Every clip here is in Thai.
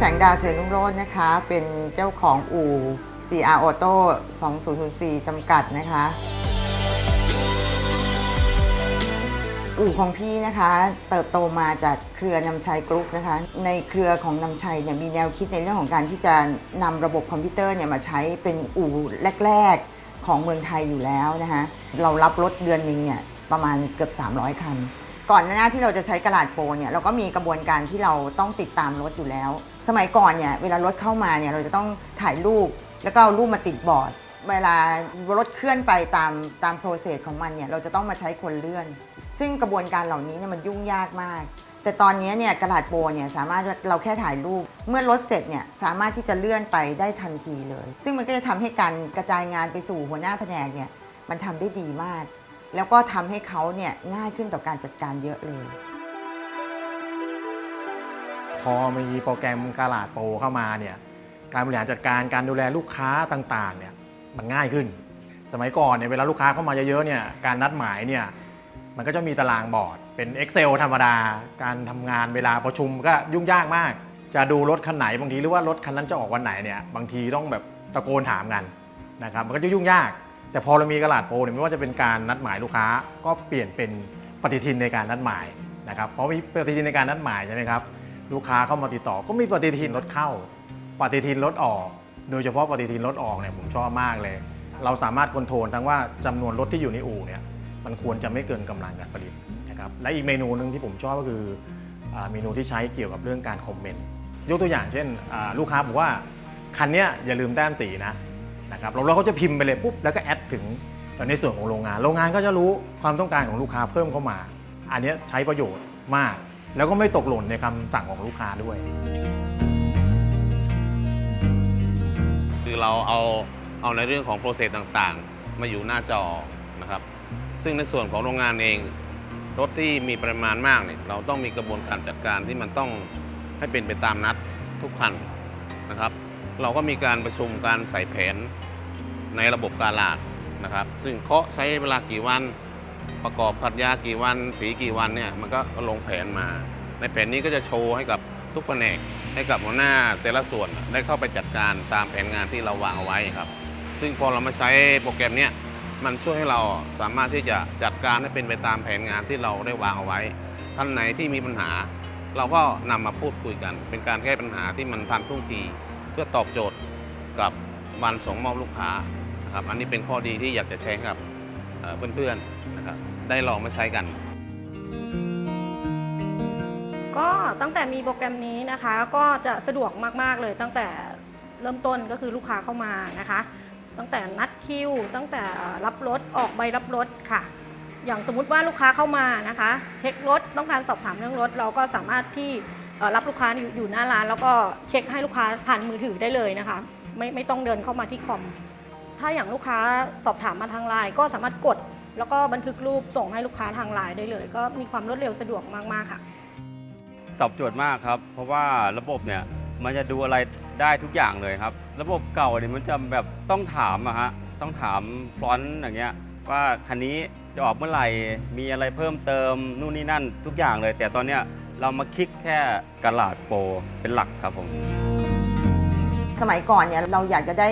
แสงดาวเชิญรุ่งโรจน์นะคะ เป็นเจ้าของอู่ CR Auto 2004จำกัดนะคะ อู่ของพี่นะคะ เติบโตมาจากเครือนำชัยกรุ๊ปนะคะ ในเครือของนำชัยเนี่ยมีแนวคิดในเรื่องของการที่จะนำระบบคอมพิวเตอร์เนี่ยมาใช้เป็นอู่แรก ๆ ของเมืองไทยอยู่แล้วนะคะ เรารับรถเดือนหนึงเนี่ยประมาณเกือบ 300 คันก่อนหน้าที่เราจะใช้กระดาษโปรเนี่ยเราก็มีกระบวนการที่เราต้องติดตามรถอยู่แล้ว สมัยก่อนเนี่ยเวลารถเข้ามาเนี่ยเราจะต้องถ่ายรูปแล้วก็เอารูปมาติดบอร์ด เวลารถเคลื่อนไปตามตามโปรเซสของมันเนี่ยเราจะต้องมาใช้คนเลื่อน ซึ่งกระบวนการเหล่านี้เนี่ยมันยุ่งยากมาก แต่ตอนนี้เนี่ยกระดาษโปรเนี่ยสามารถเราแค่ถ่ายรูป เมื่อรถเสร็จเนี่ยสามารถที่จะเลื่อนไปได้ทันทีเลย ซึ่งมันก็จะทำให้การกระจายงานไปสู่หัวหน้าแผนกเนี่ยมันทำได้ดีมาก แล้วก็ทำให้เขาเนี่ยง่ายขึ้นต่อการจัดการเยอะเลย อมีโปรแกรมกาลาดโปรเข้ามาเนี่ยการบริหารจัดการการดูแลลูกค้าต่างๆเนี่ยมันง่ายขึ้น สมัยก่อนเนี่ยเวลาลูกค้าเข้ามาเยอะๆเนี่ยการนัดหมายเนี่ยมันก็จะมีตารางบอร์ด เป็น Excel ธรรมดา การทำงานเวลาประชุมก็ยุ่งยากมาก จะดูรถคันไหนบางทีหรือว่ารถคันนั้นจะออกวันไหนเนี่ยบางทีต้องแบบตะโกนถามกันนะครับมันก็จะยุ่งยาก แต่พอเรามีกระดาษโปรเนี่ยไม่ว่าจะเป็นการนัดหมายลูกค้า ก็เปลี่ยนเป็นปฏิทินในการนัดหมายนะครับเพราะมีปฏิทินในการนัดหมายใช่ไหมครับ ลูกค้าเข้ามาติดต่อ ก็มีปฏิทินรถเข้า ปฏิทินรถออก โดยเฉพาะปฏิทินรถออกเนี่ยผมชอบมากเลย เราสามารถคอนโทรลทั้งว่าจำนวนรถที่อยู่ในอู่เนี่ยมันควรจะไม่เกินกำลังการผลิตนะครับและอีกเมนูหนึ่งที่ผมชอบก็คือเมนูที่ใช้เกี่ยวกับเรื่องการคอมเมนต์ยกตัวอย่างเช่น ลูกค้าบอกว่าคันเนี้ยอย่าลืมแต้มสีนะนะครับเราเราก็จะพิมพ์ไปเลยปุ๊บแล้วก็แอดถึงในส่วนของโรงงาน โรงงานก็จะรู้ความต้องการของลูกค้าเพิ่มเข้ามา อันนี้ใช้ประโยชน์มาก แล้วก็ไม่ตกหล่นในคำสั่งของลูกค้าด้วย คือเราเอาเอาในเรื่องของโปรเซสต่างๆ มาอยู่หน้าจอนะครับ ซึ่งในส่วนของโรงงานเองรถที่มีปริมาณมากเนี่ยเราต้องมีกระบวนการจัดการที่มันต้องให้เป็นไปตามนัดทุกคันนะครับ เราก็มีการประชุมการใส่แผนในระบบการลาดนะครับ ซึ่งเคาะใช้เวลากี่วัน ประกอบพัดยากี่วัน สีกี่วันเนี่ยมันก็ลงแผนมา ในแผนนี้ก็จะโชว์ให้กับทุกแผนกให้กับหัวหน้าแต่ละส่วนได้เข้าไปจัดการตามแผนงานที่เราวางเอาไว้ครับ ซึ่งพอเรามาใช้โปรแกรมเนี้ยมันช่วยให้เราสามารถที่จะจัดการให้เป็นไปตามแผนงานที่เราได้วางเอาไว้ ท่านไหนที่มีปัญหา เราก็นำมาพูดคุยกัน เป็นการแก้ปัญหาที่มันทันท่วงที เพื่อตอบโจทย์กับวันส่งมอบลูกค้านะครับอันนี้เป็นข้อดีที่อยากจะแชร์กับเพื่อนๆ ได้ลองมาใช้กัน ก็ตั้งแต่มีโปรแกรมนี้นะคะ ก็จะสะดวกมาก ๆ เลยตั้งแต่เริ่มต้นก็คือลูกค้าเข้ามานะคะ ตั้งแต่นัดคิว ตั้งแต่รับรถออกใบรับรถค่ะ อย่างสมมุติว่าลูกค้าเข้ามานะคะ เช็ครถต้องการสอบถามเรื่องรถ เราก็สามารถที่รับลูกค้าอยอยู่หน้าร้าน แล้วก็เช็คให้ลูกค้าผ่านมือถือได้เลยนะคะ ไม่ไม่ต้องเดินเข้ามาที่คอมถ้าอย่างลูกค้าสอบถามมาทางไลน์ก็สามารถกด แล้วก็บันทึกรูปส่งให้ลูกค้าทางไลน์ได้เลย ก็มีความรวดเร็วสะดวกมาก ๆ ค่ะ ตอบโจทย์มากครับ เพราะว่าระบบเนี่ยมันจะดูอะไรได้ทุกอย่างเลยครับ ระบบเก่าเนี่ยมันจะแบบต้องถามอะฮะต้องถามฟรอนต์อย่างเงี้ยว่าคันนี้จะออกเมื่อไหร่ มีอะไรเพิ่มเติมนู่นนี่นั่นทุกอย่างเลย แต่ตอนเนี้ยเรามาคลิกแค่กระลาดโปรเป็นหลักครับผม สมัยก่อนเนี่ยเราอยากจะได้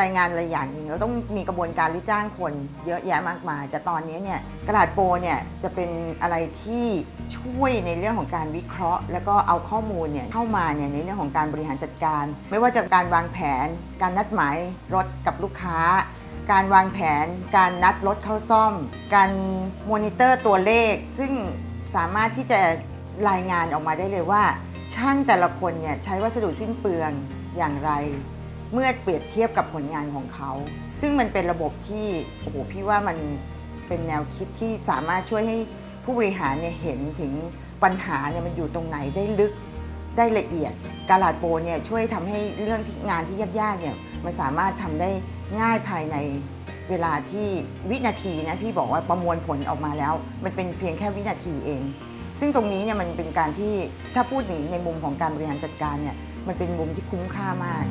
รายงานอะไรอย่างหนึงเราต้องมีกระบวนการรือจ้างคนเยอะแยะมากมาย แต่ตอนนี้เนี่ยกระดาษโปรเนี่ยจะเป็นอะไรที่ช่วยในเรื่องของการวิเคราะห์ แล้วก็เอาข้อมูลเนี่ยเข้ามาเนี่ยในเรื่องของการบริหารจัดการ ไม่ว่าจะการวางแผน การนัดหมายรถกับลูกค้า การวางแผน การนัดรถเข้าซ่อม การมอนิเตอร์ตัวเลข ซึ่งสามารถที่จะรายงานออกมาได้เลยว่า ช่างแต่ละคนเนี่ยใช้วัสดุสิ้นเปลืองอย่างไร เมื่อเปรียบเทียบกับผลงานของเขา ซึ่งมันเป็นระบบที่โอ้โหพี่ว่ามันเป็นแนวคิดที่สามารถช่วยให้ผู้บริหารเนี่ยเห็นถึงปัญหาเนี่ยมันอยู่ตรงไหนได้ลึกได้ละเอียดกาลาดโปรเนี่ยช่วยทำให้เรื่องงานที่ยากๆเนี่ยมันสามารถทำได้ง่ายภายในเวลาที่วินาทีนะพี่บอกว่าประมวลผลออกมาแล้ว มันเป็นเพียงแค่วินาทีเอง ซึ่งตรงนี้เนี่ยมันเป็นการที่ถ้าพูดถึงในมุมของการบริหารจัดการเนี่ย มันเป็นมุมที่คุ้มค่ามาก